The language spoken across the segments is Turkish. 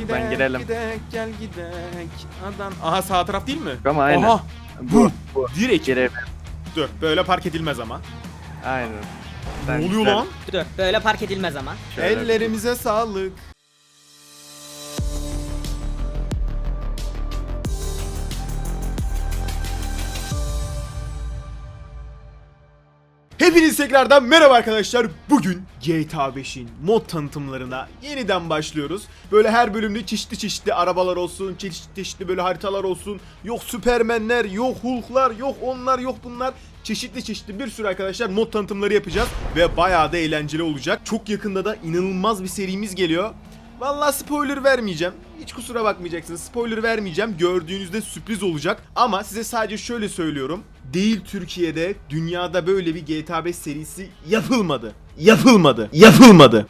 Gidek, Ben girelim. Gidek gel gidek. Adan. Aha sağ taraf değil mi? Ama aynen. Aha Bu. bu. direkt. Girelim. Dur böyle park edilmez ama. Aynen. Ne Sen oluyor güzel- lan? Dur böyle park edilmez ama. Şöyle- Ellerimize sağlık. Hepiniz tekrardan merhaba arkadaşlar. Bugün GTA 5'in mod tanıtımlarına yeniden başlıyoruz. Böyle her bölümde çeşitli çeşitli arabalar olsun, çeşitli çeşitli böyle haritalar olsun. Yok Süpermenler, yok Hulk'lar, yok onlar, yok bunlar. Çeşitli çeşitli bir sürü arkadaşlar mod tanıtımları yapacağız ve bayağı da eğlenceli olacak. Çok yakında da inanılmaz bir serimiz geliyor. Vallahi spoiler vermeyeceğim. Hiç kusura bakmayacaksınız. Spoiler vermeyeceğim. Gördüğünüzde sürpriz olacak. Ama size sadece şöyle söylüyorum. Değil Türkiye'de, dünyada böyle bir GTA 5 serisi yapılmadı. Yapılmadı. Yapılmadı.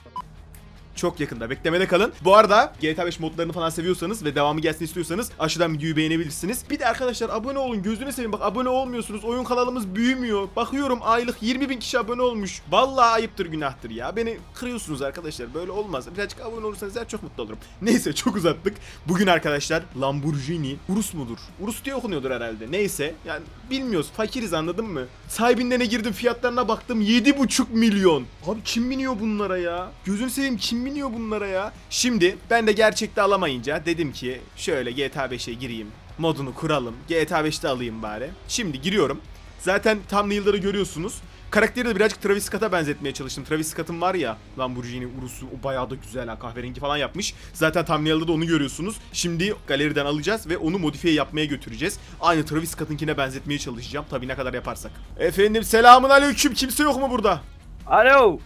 Çok yakında beklemede kalın. Bu arada GTA 5 modlarını falan seviyorsanız ve devamı gelsin istiyorsanız aşağıdan videoyu beğenebilirsiniz. Bir de arkadaşlar abone olun gözünü seveyim bak abone olmuyorsunuz. Oyun kanalımız büyümüyor. Bakıyorum aylık 20 bin kişi abone olmuş. Vallahi ayıptır günahtır ya. Beni kırıyorsunuz arkadaşlar böyle olmaz. Birazcık abone olursanız eğer çok mutlu olurum. Neyse çok uzattık. Bugün arkadaşlar Lamborghini Urus mudur? Urus diye okunuyordur herhalde. Neyse yani bilmiyoruz fakiriz anladın mı? Sahibinden girdim fiyatlarına baktım 7,5 milyon. Abi kim biniyor bunlara ya? Gözünü seveyim kim biniyor bunlara ya? Şimdi ben de gerçekte alamayınca dedim ki şöyle GTA 5'e gireyim. Modunu kuralım. GTA 5'te alayım bari. Şimdi giriyorum. Zaten thumbnail'ları görüyorsunuz. Karakteri de birazcık Travis Scott'a benzetmeye çalıştım. Travis Scott'ın var ya Lamborghini Urus'u o bayağı da güzel ha kahverengi falan yapmış. Zaten thumbnail'da da onu görüyorsunuz. Şimdi galeriden alacağız ve onu modifiye yapmaya götüreceğiz. Aynı Travis Scott'ınkine benzetmeye çalışacağım. Tabii ne kadar yaparsak. Efendim selamun aleyküm. Kimse yok mu burada? Alo.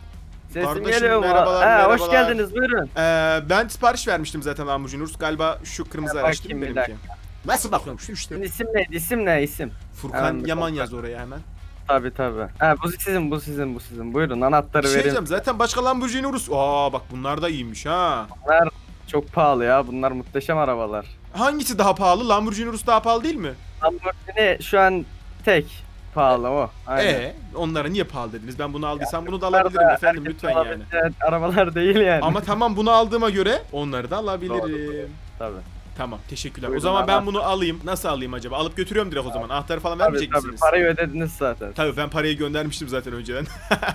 Sesim Kardeşim, geliyor mu? merhabalar, Ha, hoş merhabalar. geldiniz buyurun. Ee, ben sipariş vermiştim zaten Lamborghini Urus. Galiba şu kırmızı Ha, araç değil mi bakayım bir benimki? Nasıl bakıyorum şu işte. İsim ne? İsim ne? İsim. Furkan Hemen bir Yaman yaz oraya hemen. Tabi tabi. Ha bu sizin bu sizin bu sizin. Buyurun anahtarı şey verin. diyeceğim zaten başka Lamborghini Urus. Aa bak bunlar da iyiymiş ha. Bunlar çok pahalı ya. Bunlar muhteşem arabalar. Hangisi daha pahalı? Lamborghini Urus daha pahalı değil mi? Lamborghini şu an tek pahalı o. Aynen. Ee, onlara niye pahalı dediniz? Ben bunu aldıysam bunu da alabilirim efendim lütfen yani. Arabalar değil yani. Ama tamam bunu aldığıma göre onları da alabilirim. tabi. Tamam teşekkürler. O Buyurun, zaman ben bunu alayım. Nasıl alayım acaba? Alıp götürüyorum direkt o zaman. Anahtarı falan vermeyecek tabi. misiniz? Parayı ödediniz zaten. Tabii ben parayı göndermiştim zaten önceden.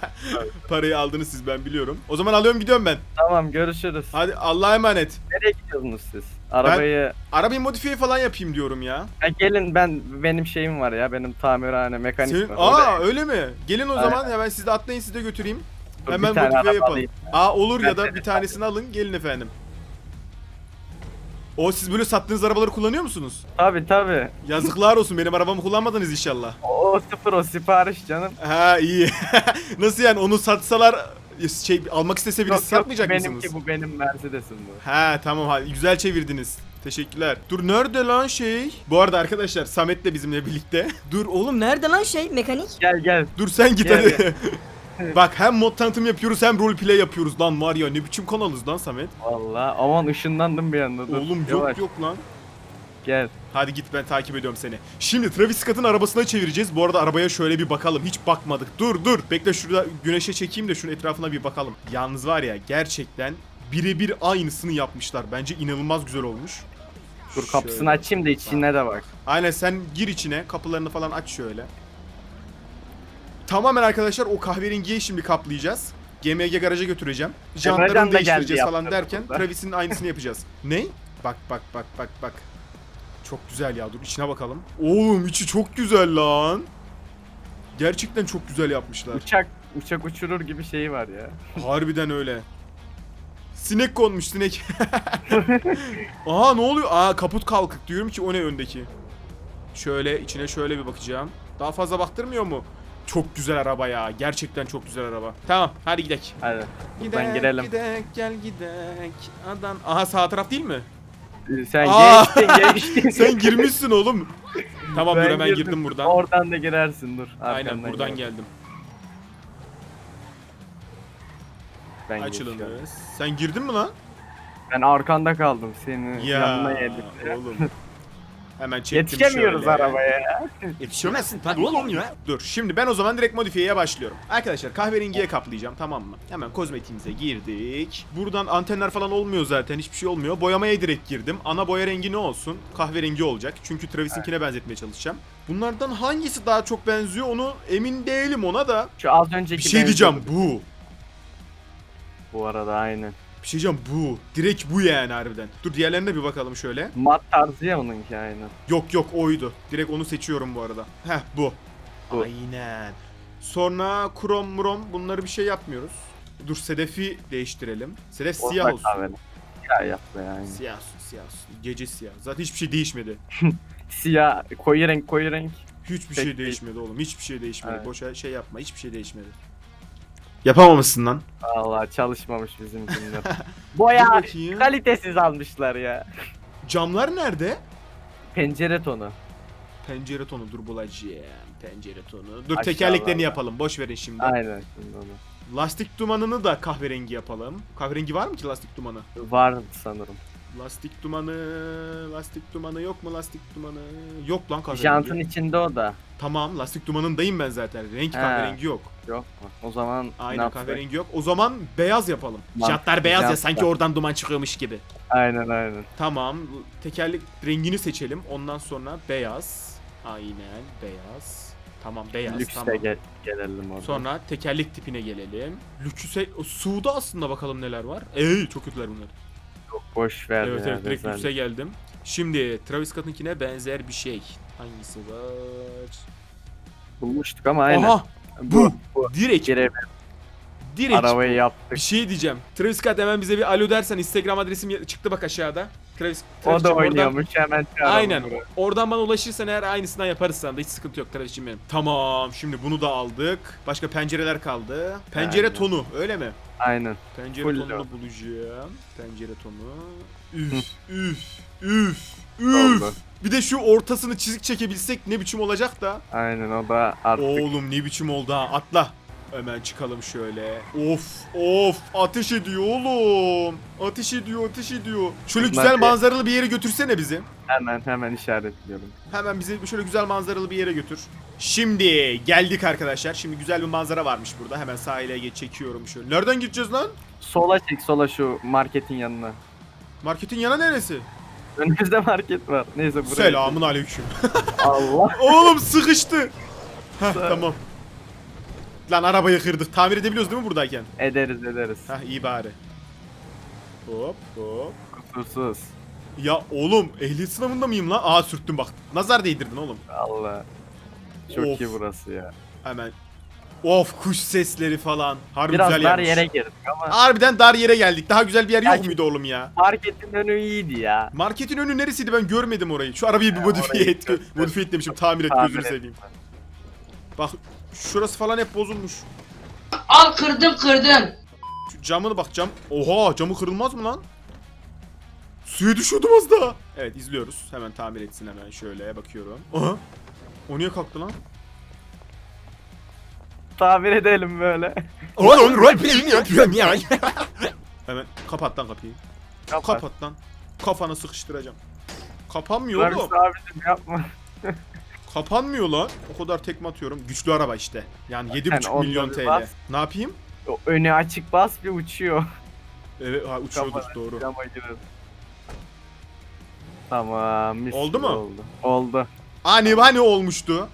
Parayı aldınız siz ben biliyorum. O zaman alıyorum gidiyorum ben. Tamam görüşürüz. Hadi Allah'a emanet. Nereye gidiyorsunuz siz? Arabayı Arabayı modifiye falan yapayım diyorum ya. Ha, gelin ben benim şeyim var ya benim tamirhane mekanik Senin... var. Aa öyle mi? Gelin o Aynen. zaman hemen siz de atlayın siz de götüreyim. Hemen modifiye yapalım. alayım. Aa olur ya Ben da seni bir tanesini alın gelin efendim. O siz böyle sattığınız arabaları kullanıyor musunuz? Tabi tabi. Yazıklar olsun benim arabamı kullanmadınız inşallah. O, o sıfır o sipariş canım. Ha iyi. Nasıl yani onu satsalar şey almak istese birisi Yok, yok, satmayacak benimki mısınız? bu benim Mercedes'im bu. Ha tamam hadi güzel çevirdiniz. Teşekkürler. Dur nerede lan şey? Bu arada arkadaşlar Samet de bizimle birlikte. Dur oğlum nerede lan şey mekanik? Gel gel. dur sen git Gel, hadi. Bak hem mod tanıtım yapıyoruz hem roleplay yapıyoruz lan var ya ne biçim kanalız lan Samet. Valla aman ışınlandım bir anda. Dur. Oğlum yok Yavaş, yok lan. Gel. Hadi git ben takip ediyorum seni. Şimdi Travis Scott'ın arabasına çevireceğiz. Bu arada arabaya şöyle bir bakalım. Hiç bakmadık. Dur dur. Bekle şurada güneşe çekeyim de şunun etrafına bir bakalım. Yalnız var ya gerçekten birebir aynısını yapmışlar. Bence inanılmaz güzel olmuş. Dur kapısını Şöyle. açayım da içine de bak. Aynen sen gir içine. Kapılarını falan aç şöyle. Tamamen arkadaşlar o kahverengiyi şimdi kaplayacağız. GMG garaja götüreceğim. Emrecan Jantlarını değiştireceğiz falan derken. Travis'in aynısını yapacağız. Ne? Bak bak bak bak bak. Çok güzel ya dur içine bakalım. Oğlum içi çok güzel lan. Gerçekten çok güzel yapmışlar. Uçak uçak uçurur gibi şeyi var ya. Harbiden öyle. Sinek konmuş sinek. Aha ne oluyor? Aa kaput kalkık diyorum ki o ne öndeki. Şöyle içine şöyle bir bakacağım. Daha fazla baktırmıyor mu? Çok güzel araba ya. Gerçekten çok güzel araba. Tamam hadi gidelim. Hadi. Buradan girelim. Gidek gel gidek. Adan. Aha sağ taraf değil mi? Sen Aa! geçtin geçtin. Sen girmişsin oğlum. Tamam dur Ben hemen girdim. buradan. Oradan da girersin dur. Aynen Arkandan buradan gel. geldim. Ben Açılınız. geçiyorum. Sen girdin mi lan? Ben arkanda kaldım senin Ya yanına yedim. oğlum. Hemen çektim Yetişemiyoruz şöyle. arabaya ya. Yetişemezsin tabii oğlum ya. Dur şimdi ben o zaman direkt modifiyeye başlıyorum. Arkadaşlar kahverengiye kaplayacağım tamam mı? Hemen kozmetiğimize girdik. Buradan antenler falan olmuyor zaten hiçbir şey olmuyor. Boyamaya direkt girdim. Ana boya rengi ne olsun? Kahverengi olacak. Çünkü Travis'inkine benzetmeye çalışacağım. Bunlardan hangisi daha çok benziyor onu emin değilim ona da. Şu az önceki Bir şey diyeceğim bu. Bu arada aynen. Bir şey diyeceğim bu. Direkt bu yani harbiden. Dur diğerlerine bir bakalım şöyle. Mat tarzı ya onunki aynen. Yok yok oydu. Direkt onu seçiyorum bu arada. Heh bu. Bu. Aynen. Sonra krom mrom bunları bir şey yapmıyoruz. Dur sedefi değiştirelim. Sedef siyah olsun. kahveli. Siyah yaptı yani. Siyah olsun siyah olsun. Gece siyah. Zaten hiçbir şey değişmedi. Siyah, koyu renk koyu renk. Hiçbir şey değil. değişmedi oğlum. Hiçbir şey değişmedi. Evet. Boşa şey yapma. Hiçbir şey değişmedi. Yapamamışsın lan. Allah çalışmamış bizimkiler. Dur Boya bakayım. kalitesiz almışlar ya. Camlar nerede? Pencere tonu. Pencere tonu dur bulacağım. Pencere tonu. Dur Aşağılarda. tekerleklerini yapalım. Boş verin şimdi. Aynen şimdi onu. Lastik dumanını da kahverengi yapalım. Kahverengi var mı ki lastik dumanı? Var sanırım. Lastik dumanı, lastik dumanı yok mu lastik dumanı? Yok lan kahverengi. Jantın içinde o da. Tamam lastik dumanındayım ben zaten. Renk He. kahverengi yok. Yok mu? O zaman ne Aynen yapsak? kahverengi yok. O zaman beyaz yapalım. Lan, Jantlar beyaz ya jantlar. sanki oradan duman çıkıyormuş gibi. Aynen aynen. Tamam tekerlek rengini seçelim. Ondan sonra beyaz. Aynen beyaz. Tamam beyaz Lükse tamam. gel- gelelim orada. Sonra tekerlek tipine gelelim. Lükse o, suda aslında bakalım neler var. Ey çok kötüler bunlar. Çok boş ver Evet evet direkt lükse geldim. Şimdi Travis Scott'ınkine benzer bir şey. Hangisi var? Bulmuştuk ama aynen. Aha bu. bu. direkt Geri direkt arabayı bir yaptık. şey diyeceğim. Travis Scott hemen bize bir alo dersen Instagram adresim çıktı bak aşağıda. Travis, O Travis'cim da oradan- oynuyormuş hemen çağıralım Aynen. buraya. Oradan bana ulaşırsan eğer aynısından yaparız sana da hiç sıkıntı yok Travis'cim benim. Tamam şimdi bunu da aldık. Başka pencereler kaldı. Pencere Aynen. tonu öyle mi? Aynen. Pencere Full tonunu o. bulacağım. Pencere tonu. Üf üf üf üf. Oldu. Bir de şu ortasını çizik çekebilsek ne biçim olacak da. Aynen o da artık. Oğlum ne biçim oldu ha atla. Hemen çıkalım şöyle. Of of ateş ediyor oğlum. Ateş ediyor ateş ediyor. Şöyle güzel manzaralı bir yere götürsene bizi. Hemen hemen işaretliyorum. Hemen bizi şöyle güzel manzaralı bir yere götür. Şimdi geldik arkadaşlar. Şimdi güzel bir manzara varmış burada. Hemen sahile geç çekiyorum şöyle. Nereden gideceğiz lan? Sola çek sola şu marketin yanına. Marketin yana neresi? Önümüzde market var. Neyse buraya. Selamun aleyküm. Allah. Oğlum sıkıştı. Heh, tamam. Lan arabayı kırdık. Tamir edebiliyoruz değil mi buradayken? Ederiz ederiz. Heh iyi bari. Hop hop. Kusursuz. Ya oğlum ehliyet sınavında mıyım lan? Aa sürttüm bak. Nazar değdirdin oğlum. Allah. Çok Of. iyi burası ya. Hemen. Of kuş sesleri falan. Harbi Biraz güzel dar yere girdik ama Harbiden dar yere geldik. Daha güzel bir yer yok ki- muydu oğlum ya? marketin önü iyiydi ya. Marketin önü neresiydi ben görmedim orayı. Şu arabayı bir modifiye orayı et. göster. Modifiye et demişim. Tamir et Tamir gözünü et. seveyim. Bak şurası falan hep bozulmuş. Al kırdım kırdım. Şu camını bak cam. Oha camı kırılmaz mı lan? Suya düşüyordum az daha. Evet izliyoruz. Hemen tamir etsin hemen şöyle bakıyorum. Aha. O niye kalktı lan? Tamir edelim böyle. Oğlum rol yapıyorum ya. Hemen kapat lan kapıyı. Kapat. Kapat lan. Kafana sıkıştıracağım. Kapanmıyor Barış oğlum. abicim yapma. Kapanmıyor lan. O kadar tekme atıyorum. Güçlü araba işte. Yani Sen 7,5 onları milyon TL. bas. Ne yapayım? O önü açık bas bir uçuyor. Evet ha, uçuyordur Kafana doğru. Tamam. mis Oldu mu? Oldu. Oldu. Hani hani olmuştu.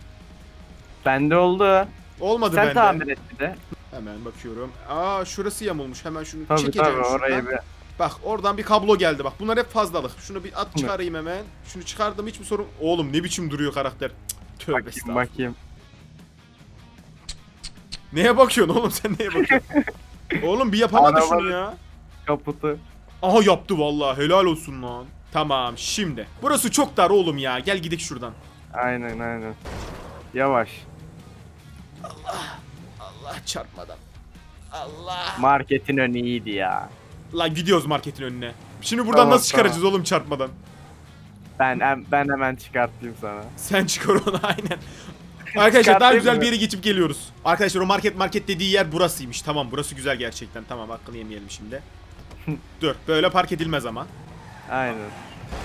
Bende oldu. Olmadı Sen bende. tamir et bir de. Hemen bakıyorum. Aa şurası yamulmuş. Hemen şunu Tabii çekeceğim tabii şuradan. orayı bir. Bak oradan bir kablo geldi bak. Bunlar hep fazlalık. Şunu bir at çıkarayım hemen. Şunu çıkardım hiçbir sorun. Oğlum ne biçim duruyor karakter. Cık, Tövbe Bakayım estağfurullah. bakayım. Neye bakıyorsun oğlum sen neye bakıyorsun? oğlum bir yapamadı Araba- şunu ya. Kaputu. Aha yaptı vallahi helal olsun lan. Tamam şimdi. Burası çok dar oğlum ya. Gel gidelim şuradan. Aynen aynen. Yavaş. Allah çarpmadan. Allah. Marketin önü iyiydi ya. Lan gidiyoruz marketin önüne. Şimdi buradan Tamam, nasıl çıkaracağız oğlum çarpmadan? Ben hem- ben hemen çıkartayım sana. Sen çıkar onu aynen. Arkadaşlar daha Çıkartayım güzel mı? bir yere geçip geliyoruz. Arkadaşlar o market market dediği yer burasıymış. Tamam burası güzel gerçekten. Tamam hakkını yemeyelim şimdi. Dur böyle park edilmez ama. Aynen.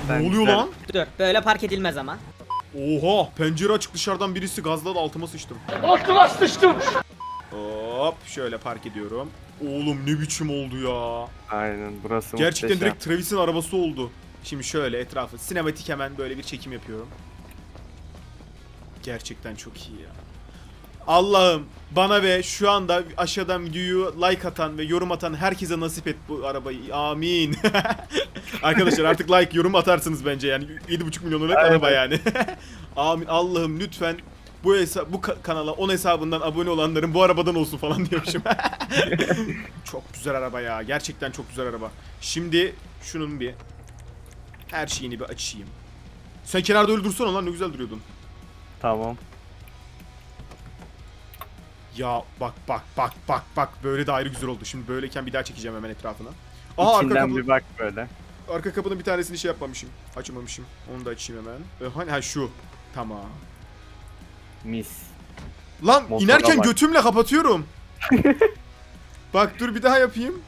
Sen ne oluyor güzel- lan? Dur böyle park edilmez ama. Oha pencere açık dışarıdan birisi gazladı altıma sıçtım. Altıma sıçtım. Hop şöyle park ediyorum. Oğlum ne biçim oldu ya. Aynen burası Gerçekten muhteşem. direkt Travis'in arabası oldu. Şimdi şöyle etrafı sinematik hemen böyle bir çekim yapıyorum. Gerçekten çok iyi ya. Allah'ım bana ve şu anda aşağıdan videoyu like atan ve yorum atan herkese nasip et bu arabayı. Amin. Arkadaşlar artık like yorum atarsınız bence yani 7,5 milyonluk araba yani. Amin. Allah'ım lütfen bu hesa bu ka- kanala 10 hesabından abone olanların bu arabadan olsun falan diyormuşum. çok güzel araba ya. Gerçekten çok güzel araba. Şimdi şunun bir her şeyini bir açayım. Sen kenarda öyle dursana lan ne güzel duruyordun. Tamam. Ya bak bak bak bak bak böyle de ayrı güzel oldu. Şimdi böyleyken bir daha çekeceğim hemen etrafına. Aa arka, İçinden kapı, bir bak böyle. arka kapının bir tanesini şey yapmamışım. Açmamışım. Onu da açayım hemen. Ee, hani ha şu. Tamam. Mis. Lan Motora inerken bak. götümle kapatıyorum. bak dur bir daha yapayım.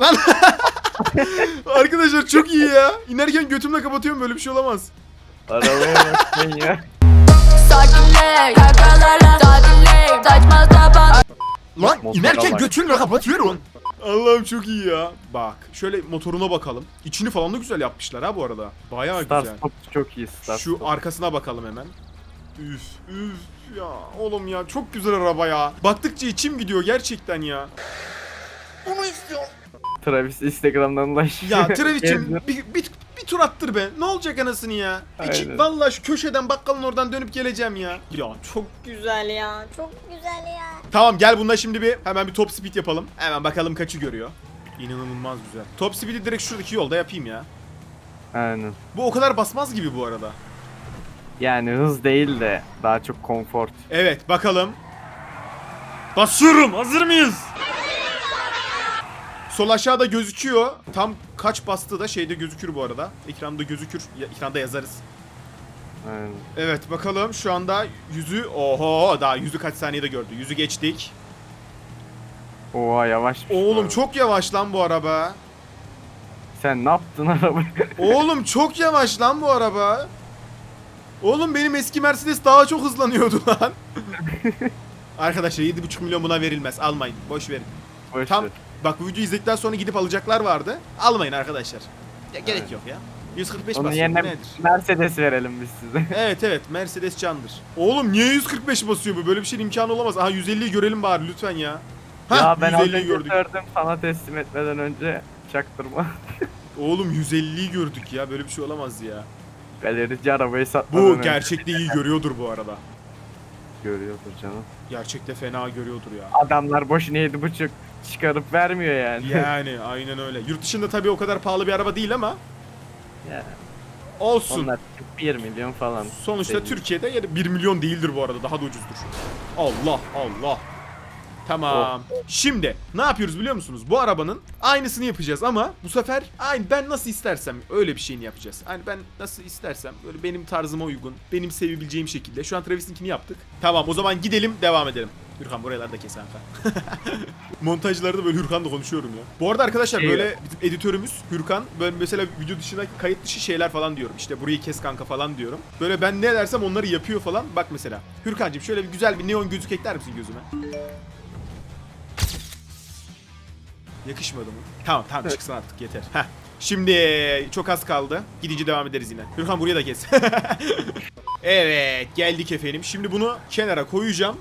Lan Arkadaşlar çok iyi ya. İnerken götümle kapatıyorum böyle bir şey olamaz. Arabaya bak ya. Sakinleş, kakalarla sakinleş, saçma sapan Lan Motora inerken bak. götümle kapatıyorum. Allah'ım çok iyi ya. Bak şöyle motoruna bakalım. İçini falan da güzel yapmışlar ha bu arada. Bayağı Start güzel. stop çok iyi start Şu stop. arkasına bakalım hemen. Üf üf ya oğlum ya çok güzel araba ya. Baktıkça içim gidiyor gerçekten ya. Travis Instagram'dan ulaş. Ya bir, bir, bir tur attır be. Ne olacak anasını ya? İki, Aynen. vallahi şu köşeden bakkalın oradan dönüp geleceğim ya. Ya çok Güzel ya. Çok güzel ya. Tamam gel bunda şimdi bir hemen bir top speed yapalım. Hemen bakalım kaçı görüyor. İnanılmaz güzel. Top speed'i direkt şuradaki yolda yapayım ya. Aynen. Bu o kadar basmaz gibi bu arada. Yani hız değil de daha çok konfor. Evet bakalım. Basıyorum. Hazır mıyız? Sol aşağıda gözüküyor. Tam kaç bastığı da şeyde gözükür bu arada. Ekranda gözükür. Ya, ekranda yazarız. Aynen. Evet bakalım şu anda yüzü oho daha yüzü kaç saniyede gördü. Yüzü geçtik. Oha yavaş. Oğlum çok yavaş lan bu araba. Sen ne yaptın arabayı? Oğlum çok yavaş lan bu araba. Oğlum benim eski Mercedes daha çok hızlanıyordu lan. Arkadaşlar 7,5 milyon buna verilmez. Almayın. Boş verin. Boş Tam ver. Bak bu videoyu izledikten sonra gidip alacaklar vardı. Almayın arkadaşlar. Ya, gerek Evet. yok ya. 145 Onun basıyor. yerine bu nedir? Mercedes verelim biz size. Evet evet Mercedes candır. Oğlum niye 145 basıyor bu? Böyle bir şeyin imkanı olamaz. Aha 150'yi görelim bari lütfen ya. Hah, ya ben az 150'yi önce gördük. gördüm sana teslim etmeden önce çaktırma. Oğlum 150'yi gördük ya. Böyle bir şey olamaz ya. Galerici arabayı satmadan Bu önce gerçekte iyi görüyordur bu arada. görüyordur canım. Gerçekte fena görüyordur ya. Adamlar boşuna yedi buçuk çıkarıp vermiyor yani. Yani aynen öyle. Yurt dışında tabii o kadar pahalı bir araba değil ama Ya, olsun. Onlar 1 milyon falan. Sonuçta. Türkiye'de yani 1 milyon değildir bu arada. Daha da ucuzdur. Allah Allah. Tamam. Şimdi ne yapıyoruz biliyor musunuz? Bu arabanın aynısını yapacağız ama bu sefer aynı ben nasıl istersem öyle bir şeyini yapacağız. Hani ben nasıl istersem böyle benim tarzıma uygun, benim sevebileceğim şekilde. Şu an Travis'inkini yaptık. Tamam o zaman gidelim devam edelim. Hürkan buraları da kes kanka. Montajlarda böyle Hürkan'la konuşuyorum ya. Bu arada arkadaşlar İyi. böyle bizim editörümüz Hürkan böyle mesela video dışında kayıt dışı şeyler falan diyorum. İşte burayı kes kanka falan diyorum. Böyle ben ne dersem onları yapıyor falan. Bak mesela. Hürkancığım şöyle bir güzel bir neon gözlük ekler misin gözüme? Yakışmadı mı? Tamam tamam çıksın artık yeter. Heh. Şimdi çok az kaldı. Gidince devam ederiz yine. Hürkan buraya da kes. evet geldik efendim. Şimdi bunu kenara koyacağım.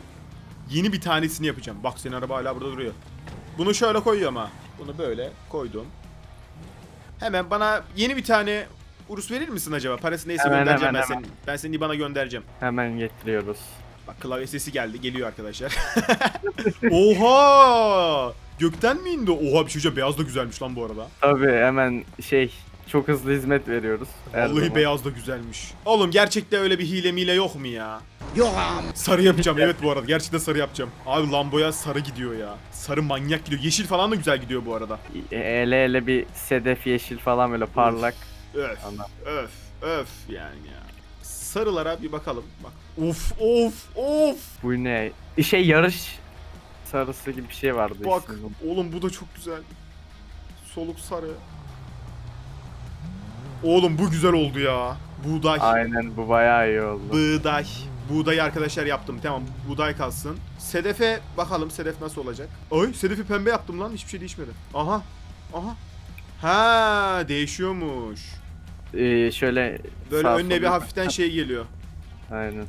Yeni bir tanesini yapacağım. Bak senin araba hala burada duruyor. Bunu şöyle koyuyorum ha. Bunu böyle koydum. Hemen bana yeni bir tane Urus verir misin acaba? Parası neyse Hemen, göndereceğim hemen, ben hemen. senin. Ben senin bana göndereceğim. Hemen getiriyoruz. Bak klavye sesi geldi. Geliyor arkadaşlar. Oha! Gökten mi indi? Oha bir şey. Beyaz da güzelmiş lan bu arada. Tabii hemen şey çok hızlı hizmet veriyoruz. her Vallahi zaman. beyaz da güzelmiş. Oğlum gerçekten öyle bir hile mile yok mu ya? Yok Sarı yapacağım evet bu arada. Gerçekten sarı yapacağım. Abi Lambo'ya sarı gidiyor ya. Sarı manyak gidiyor. Yeşil falan da güzel gidiyor bu arada. Ele ele bir sedef yeşil falan böyle parlak. Öf. Öf. Öf yani ya. Sarılara bir bakalım. Bak. Of of of. Bu ne? Şey yarış sarısı gibi bir şey vardı. Bak ismi. oğlum bu da çok güzel. Soluk sarı. Oğlum bu güzel oldu ya. Buğday. Aynen bu bayağı iyi oldu. Buğday. Buğdayı arkadaşlar yaptım. Tamam buğday kalsın. Sedefe bakalım sedef nasıl olacak. Ay sedefi pembe yaptım lan. Hiçbir şey değişmedi. Aha. Aha. Ha değişiyormuş. Ee, şöyle Böyle önüne bir hafiften şey geliyor. Aynen.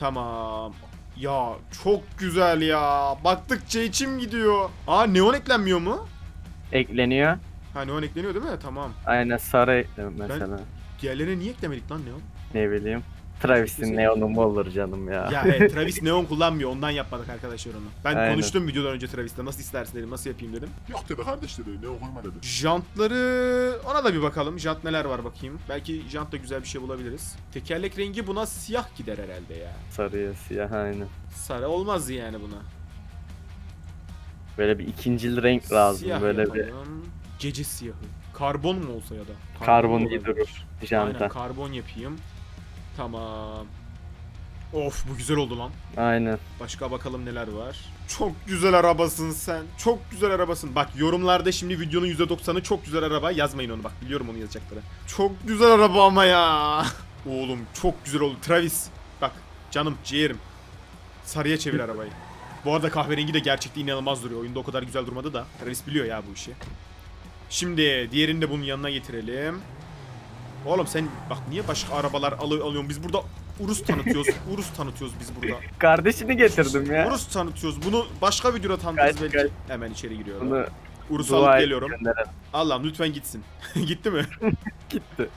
Tamam. Ya çok güzel ya. Baktıkça içim gidiyor. Aa neon eklenmiyor mu? Ekleniyor. Ha neon ekleniyor değil mi? Tamam. Aynen sarı eklem mesela. Diğerlerine niye eklemedik lan neon? Ne bileyim. Travis'in neonu mu olur canım ya. Ya evet Travis neon kullanmıyor. Ondan yapmadık arkadaşlar onu. Ben Aynen. konuştum videodan önce Travis'le. Nasıl istersin dedim. Nasıl yapayım dedim. Yok dedi kardeş dedi. Ne okuyma dedi. Jantları ona da bir bakalım. Jant neler var bakayım. Belki jant da güzel bir şey bulabiliriz. Tekerlek rengi buna siyah gider herhalde ya. Sarıya siyah aynen. Sarı olmaz yani buna. Böyle bir ikincil renk lazım. Siyah böyle bir yapalım. Gece siyahı. Karbon mu olsa ya da? karbon iyi olabilir. durur. Aynen Janta. karbon yapayım. Tamam. Of bu güzel oldu lan. Aynen. Başka bakalım neler var. Çok güzel arabasın sen. Çok güzel arabasın. Bak yorumlarda şimdi videonun %90'ı çok güzel araba. Yazmayın onu bak biliyorum onu yazacakları. Çok güzel araba ama ya. Oğlum çok güzel oldu. Travis. Bak canım ciğerim. Sarıya çevir arabayı. Bu arada kahverengi de gerçekten inanılmaz duruyor. Oyunda o kadar güzel durmadı da. Travis biliyor ya bu işi. Şimdi diğerini de bunun yanına getirelim. Oğlum sen bak niye başka arabalar alı alıyorsun? Biz burada Urus tanıtıyoruz. Urus tanıtıyoruz biz burada. Kardeşini getirdim ya. Urus tanıtıyoruz. Bunu başka videoda tanıtırız Kaç, belki. kaç. Hemen içeri giriyorum. Bunu Urus'u dua alıp et geliyorum. gönderelim. Allah'ım lütfen gitsin. Gitti mi? Gitti.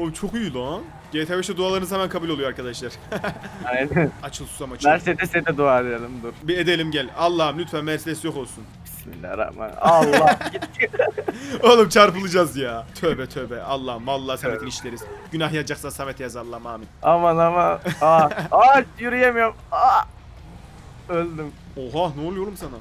o çok iyi lan. GTA 5'te dualarınız hemen kabul oluyor arkadaşlar. Aynen. açıl susam açıl. Mercedes'e de dua edelim dur. Bir edelim gel. Allah'ım lütfen Mercedes yok olsun. Bismillahirrahmanirrahim. Allah gitti. Oğlum çarpılacağız ya. Tövbe tövbe. Allah'ım vallahi Samet'in işleriz. Günah yazacaksan Samet yaz Allah'ım amin. aman aman. Aa, aa yürüyemiyorum. Aa. Öldüm. Oha ne oluyor oğlum sana?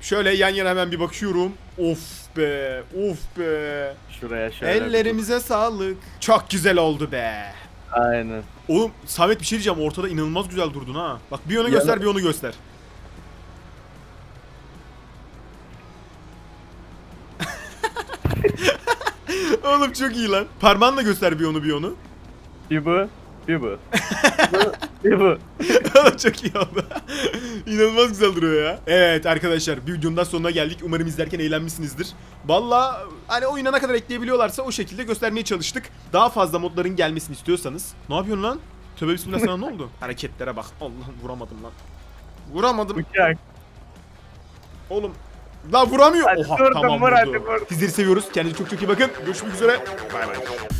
Şöyle yan yana hemen bir bakıyorum. Of be, of be. Şuraya şöyle. Ellerimize sağlık. Çok güzel oldu be. Aynen. Oğlum Samet bir şey diyeceğim ortada inanılmaz güzel durdun ha. Bak bir onu göster bir onu göster. Oğlum çok iyi lan. Parmağınla göster bir onu bir onu. Bir bu. Bir bu. Bir bu. Oğlum çok iyi oldu. İnanılmaz güzel duruyor ya. Evet arkadaşlar bir videonun daha sonuna geldik. Umarım izlerken eğlenmişsinizdir. Valla hani oyuna ne kadar ekleyebiliyorlarsa o şekilde göstermeye çalıştık. Daha fazla modların gelmesini istiyorsanız. Ne yapıyorsun lan? Tövbe bismillah sana ne oldu? Hareketlere bak. Allah'ım vuramadım lan. Vuramadım. Uçak. Oğlum. La vuramıyor. Oha tamam hadi vurdu. vur. Sizleri seviyoruz. Kendinize çok çok iyi bakın. Görüşmek üzere. Bay bay.